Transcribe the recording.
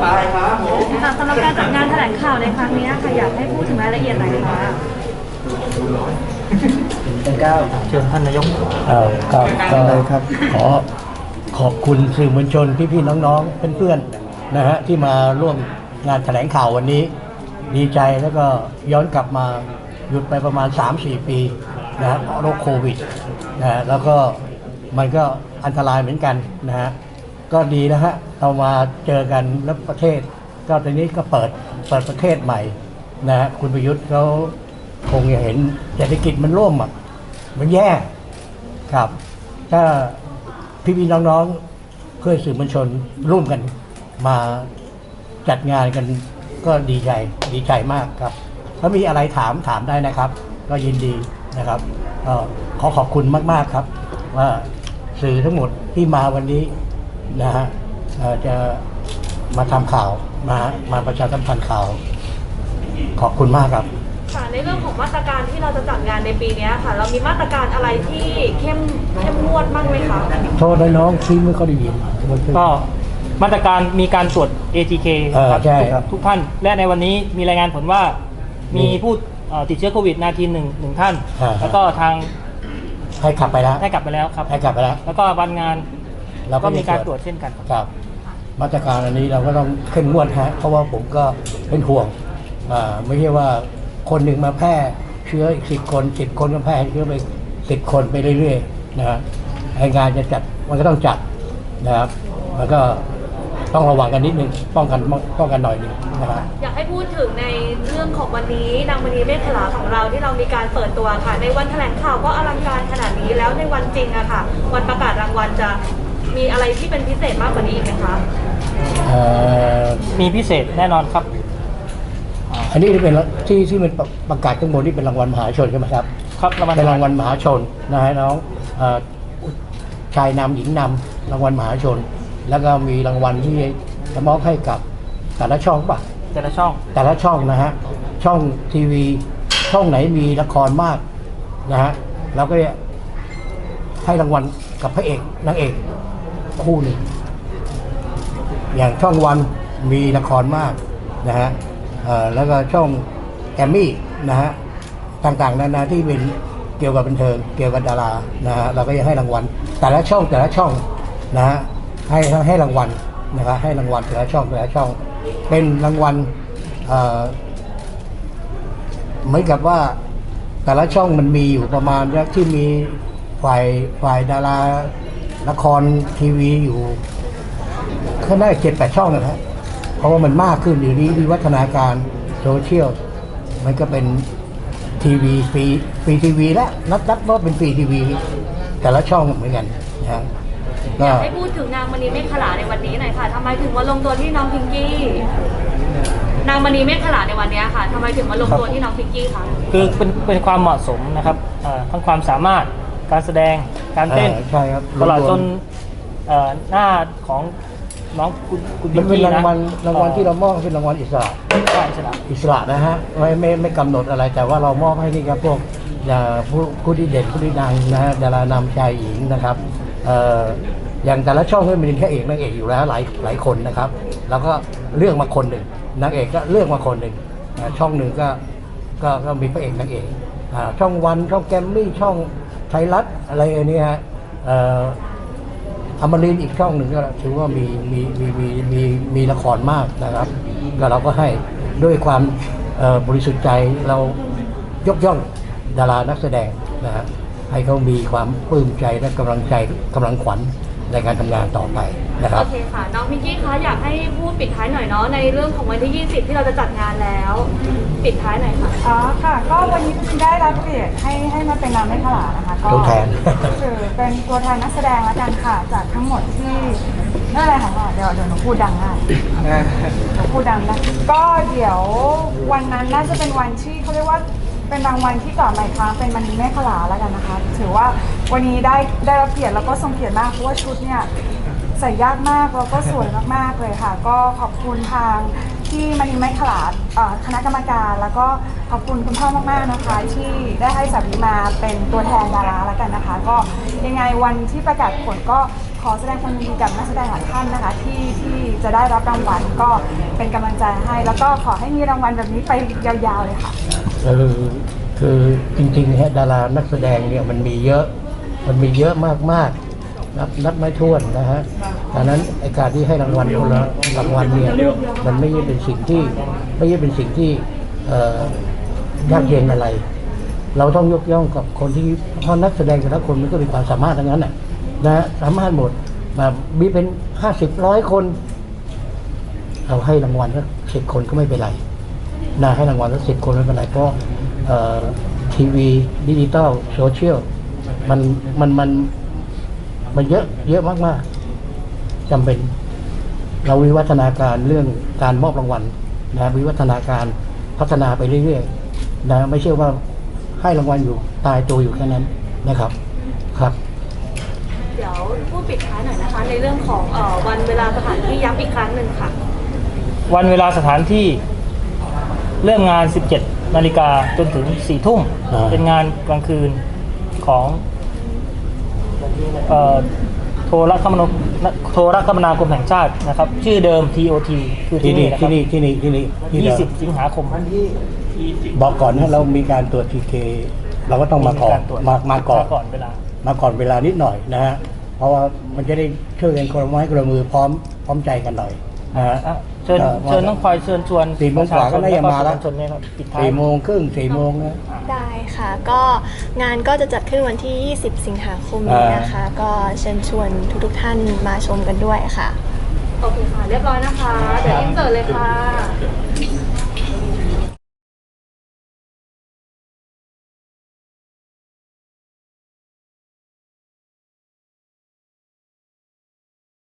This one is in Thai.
ไปครับผมสำหรับการจัดงานแถลงข่าวในครั้งนี้ค่ะอยากให้พูดถึงรายละเอียดหน่อยค่ะเก้าเชิญท่านนายกเอ่อก็ก็เลยครับ ขอขอบคุณสื่อมวลชนพี่ๆน้องๆเพื่อนๆนะฮะที่มาร่วมงานแถลงข่าววันนี้ ดีใจแล้วก็ย้อนกลับมาหยุดไปประมาณ 3-4 ปีนะฮะเพราะโรคโควิดนะฮะแล้วก็มันก็อันตรายเหมือนกันนะฮะ ก็ดีนะฮะเรามาเจอกันแล้วประเทศ ก็ตอนนี้ก็เปิดเปิดประเทศใหม่นะฮะคุณประยุทธ์เขาคงจะเห็นเศรษฐกิจมันร่วมอะมันแย่ครับ ถ้าพี่พี่ๆน้องๆเพื่อสื่อมวลชนร่วมกันมาจัดงานกันก็ดีใจดีใจมากครับ ถ้ามีอะไรถามถามได้นะครับ ก็ยินดีนะครับขอขอบคุณมากๆครับ ว่าสื่อทั้งหมดที่มาวันนี้ นะฮะเอ่อจะมาทำข่าวมามาประชาสัมพันธ์ข่าว ขอบคุณมากครับ ค่ะในเรื่องของมาตรการที่เราจะจัดงานในปีเนี้ยค่ะ เรามีมาตรการอะไรที่เข้มเข้มงวดบ้างไหมคะโทษนะน้องที่ไม่ค่อยได้ยินก็มาตรการมีการตรวจ ATK เออครับใช่ทุกครับทุกท่าน และในวันนี้มีรายงานผลว่ามีผู้เอ่อติดเชื้อโควิดนาทีหนึ่งหนึ่งท่านอ่าแล้วก็ทางให้ขับไปแล้วได้กลับไปแล้วครับให้กลับไปแล้ว แล้วก็วันงาน เราก็มีการจะตรวจเช่นกันครับครับ มาตรการอันนี้เราก็ต้องเข้มงวดฮะเพราะว่าผมก็เป็นห่วงอ่าไม่ใช่ว่าคนหนึ่งมาแพร่เชื้ออีกสิบคนสิบคนก็แพร่เชื้อไปสิบคนไปเรื่อยๆนะฮะให้งานจะจัดมันก็ต้องจัดนะครับแล้วก็ต้องระวังกันนิดนึงป้องกันป้องกันหน่อยหนึงนะครับอยากให้พูดถึงในเรื่องของวันนี้นางมณีเมฆขลาของเราที่เรามีการเปิดตัวค่ะ ในวันแถลงข่าวก็อลังการขนาดนี้แล้วในวันจริงอะค่ะ วันประกาศรางวัลจะ มีอะไรที่เป็นพิเศษมากกว่านี้อีกไหมคะเอ่อมีพิเศษแน่นอนครับ อันนี้ที่เป็นที่ที่มันประกาศข้างบนที่เป็นรางวัลมหาชนใช่ไหมครับครับรางวัลเป็นรางวัลมหาชนนะฮะน้องเอ่อชายนำหญิงนำรางวัลมหาชน แล้วก็มีรางวัลที่จะมอบให้กับแต่ละช่องป่ะ แต่ละช่องแต่ละช่องนะฮะ ช่องทีวี ช่องไหนมีละครมากนะฮะเราก็จะให้รางวัลกับพระเอกนางเอก คู่หนึ่งอย่างช่องวันมีละครมากนะฮะแล้วก็ช่องแกมมี่นะฮะต่างๆนานาที่เป็นเกี่ยวกับบันเทิงเกี่ยวกับดารานะฮะเราก็จะให้รางวัล แต่ละช่องแต่ละช่องนะฮะให้ให้รางวัลนะครับให้รางวัลแต่ละช่องแต่ละช่อง เป็นรางวัลเหมือนกับว่าแต่ละช่องมันมีอยู่ประมาณที่มีฝ่ายฝ่ายดารา ละครทีวีอยู่ก็น่าเจ็ดแปดช่องนะฮะเพราะว่ามันมากขึ้นอยู่นี้วิวัฒนาการโซเชียลมันก็เป็นทีวีฟรีฟรีทีวีแล้วนับนับว่าเป็นฟรีทีวี แต่ละช่องเหมือนกันนะฮะอก็ยากให้พูดถึงนางมณีเมฆขลาในวันนี้หน่อยค่ะทำไมถึงมาลงตัวที่น้องพิงกี้ นางมณีเมฆขลาในวันนี้ค่ะทำไมถึงมาลงตัวที่น้องพิงกี้คะ คือเป็นเป็นความเหมาะสมนะครับเอ่อทั้งความสามารถ การแสดงการเต้น อ่าใช่ครับตลอดรวมๆจนเอ่อหน้าของน้องคุณคุณมันเป็นกี้รางนะวัลรางวัลที่เรามอบเป็นรางวัลอิสระ ใช่ใช่ครับอิสระนะฮะไม่ไม่ไม่กำหนดอะไรแต่ว่าเรามอบให้นี่ครับพวกอ่าผู้ผู้ที่เด่นผู้ที่ดังนะฮะดารานำชายหญิงนะครับเอ่ออย่างแต่ละช่องก็มีพระเอกนางเอกอยู่แล้วหลายหลายคนนะครับ แล้วก็เลือกมาคนหนึ่งนางเอกก็เลือกมาคนหนึ่งอ่าช่องหนึ่งก็ก็ก็มีพระเอกนางเอกอ่าช่องวันช่องแกรมมี่ช่อง ไทยรัฐอะไรอันนี้ฮะอมรินอีกช่องหนึ่งก็ถือว่ามีมีมีมีมีมีละครมากนะครับ ก็เราก็ให้ด้วยความบริสุทธิ์ใจเรายกย่องดารานักแสดงนะฮะให้เขามีความปลื้มใจและกำลังใจกำลังขวัญในการทำงานต่อไป นะครับ โอเคค่ะ น้องพิงกี้คะอยากให้พูดปิดท้ายหน่อยเนาะในเรื่องของวันที่ 20 ที่เราจะจัดงานแล้ว ปิดท้ายหน่อยค่ะ อ๋อค่ะ ก็วันนี้คุณได้รับเกียรติให้ให้มาเป็นนามไม่ขลานะคะ ก็ตัวแทน คือเป็นตัวแทนนักแสดงละกันค่ะจากทั้งหมดที่นั่นอะไรค่ะเดี๋ยวเดี๋ยวหนูพูดดังได้หนูพูดดังนะก็เดี๋ยววันนั้นน่าจะเป็นวันที่เขาเรียกว่าเป็นรางวัลที่กล่าวใหม่ครั้งเป็นมันนีแม่ขลาแล้วกันนะคะ ถือว่าวันนี้ได้ได้รับเกียรติแล้วก็ทรงเกียรติมากเพราะว่าชุดเนี่ย ใส่ยากมากแล้วก็สวยมากๆเลยค่ะ ก็ขอบคุณทางที่มณีไม้ขลาดเอ่อคณะกรรมการ แล้วก็ขอบคุณคุณพ่อมากๆนะคะ ที่ได้ให้สามีมาเป็นตัวแทนดาราแล้วกันนะคะ ก็ยังไงวันที่ประกาศผลก็ขอแสดงความยินดีกับนักแสดงหลายท่านนะคะ ที่ที่จะได้รับรางวัลก็เป็นกำลังใจให้ แล้วก็ขอให้มีรางวัลแบบนี้ไปยาวๆเลยค่ะ เออคือจริงๆฮะดารานักแสดงเนี่ยมันมีเยอะ มันมีเยอะมากๆ นับนับไม่ถ้วนนะฮะดังนั้นไอการที่ให้รางวัลคนละรางวัลเนี่ยมันไม่ใช่เป็นสิ่งที่ไม่ใช่เป็นสิ่งที่เอ่อยากเย็นอะไร เราต้องยกย่องกับคนที่เพราะนักแสดงแต่ละคนมันก็มีความสามารถทั้งนั้นน่ะนะฮะสามารถหมดมามีเป็นห้าสิบร้อยคน เราให้รางวัลสักสิบคนก็ไม่เป็นไรนะให้รางวัลสักสิบคนไม่เป็นไรเพราะเอ่อทีวีดิจิตอลโซเชียลมันมันมัน มันเยอะเยอะมากๆจำเป็น เราวิวัฒนาการเรื่องการมอบรางวัลนะวิวัฒนาการพัฒนาไปเรื่อยๆนะไม่ใช่ว่าให้รางวัลอยู่ตายตัวอยู่แค่นั้นนะครับครับเดี๋ยวพูดปิดท้ายหน่อยนะคะ ในเรื่องของเอ่อวันเวลาสถานที่ย้ำอีกครั้งหนึ่งค่ะ วันเวลาสถานที่เริ่มงาน 17 นาฬิกาจนถึง 4 ทุ่มอ่าเป็นงานกลางคืนของเอ่อ โทรคมนาโทรคมนาคมแห่งชาตินะครับ ชื่อเดิม TOT คือที่ที่นี่นี่นะคที่รับนี่ที่นี่ที่นี่ที่เดิม20 สิงหาคมบอกก่อนนะเรามีการตรวจทีเคเราก็ต้องมาก่อนรตรวจมามาก่อนก่อน เวลา มาก่อนเวลานิดหน่อยนะฮะ เพราะว่ามันจะได้ช่วยกันคนละไม้คนละมือพร้อมพร้อมใจกันหน่อย นะฮะอะเชิญอ่อเชิญต้องคอยเชิญชวนสี่โมงกว่าก็น่าจะมาแล้ว ประชชนเนี่ยครับปิดท้าย สี่โมงครึ่งสี่โมงนะ ได้ค่ะ ก็งานก็จะจัดขึ้นวันที่ 20 สิงหาคมนี้นะคะ ก็เชิญชวนทุกๆท่านมาชมกันด้วยค่ะ โอเคค่ะ เรียบร้อยนะคะ เดี๋ยวอินเสิร์ตเลยค่ะ